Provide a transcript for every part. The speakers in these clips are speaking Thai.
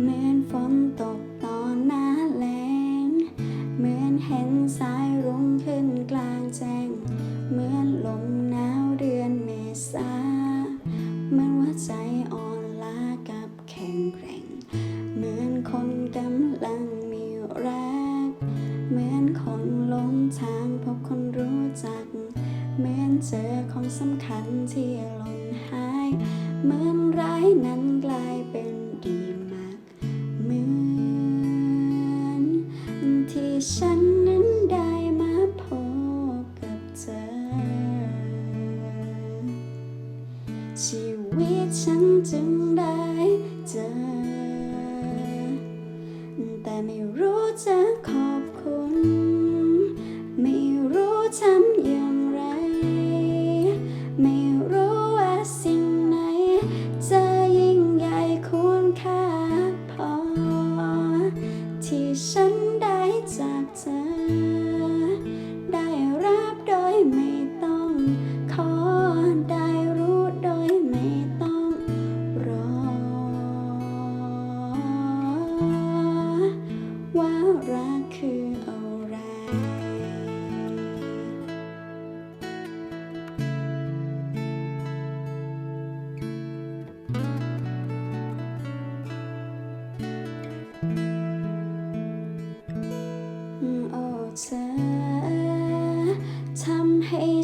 เหมือนฝนตกตอนหน้าแล้งเหมือนเห็นสายรุ้งขึ้นกลางแจ้ง เหมือนลมหนาวเดือนเมษาเหมือนว่าใจอ่อนล้ากับแข็งแกร่ง เหมือนคนกำลังมีแรักเหมือนคนหลงทางพบคนรู้จัก เหมือนเจอของสำคัญที่หล่นหาย เหมือนร้ายนั้นกลายเป็นดี ที่ฉันนั้นได้มาพบกับเธอ ชีวิตฉันจึงได้เจอ แต่ไม่รู้จะขอบคุณ ไม่รู้ทำอย่าง รั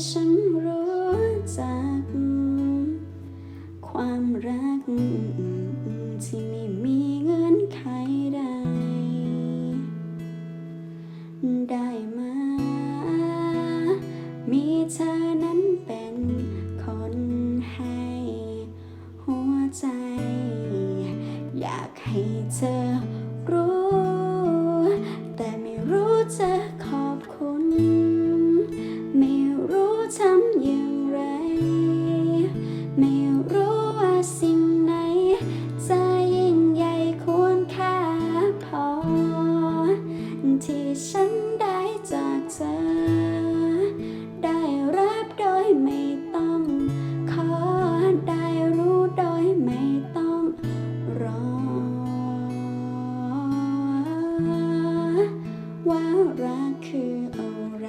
ฉันรู้จัก ความรักที่ไม่มีเงื่อนไขใด ได้มา มีเธอนั้นเป็นคนให้ หัวใจ อยากให้เธอรู้ แต่ไม่รู้จะ ว่ารักคืออะไร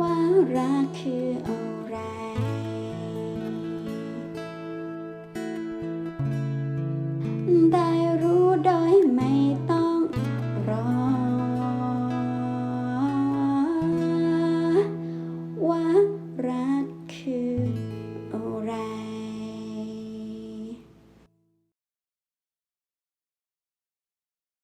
ว่ารักคืออะไร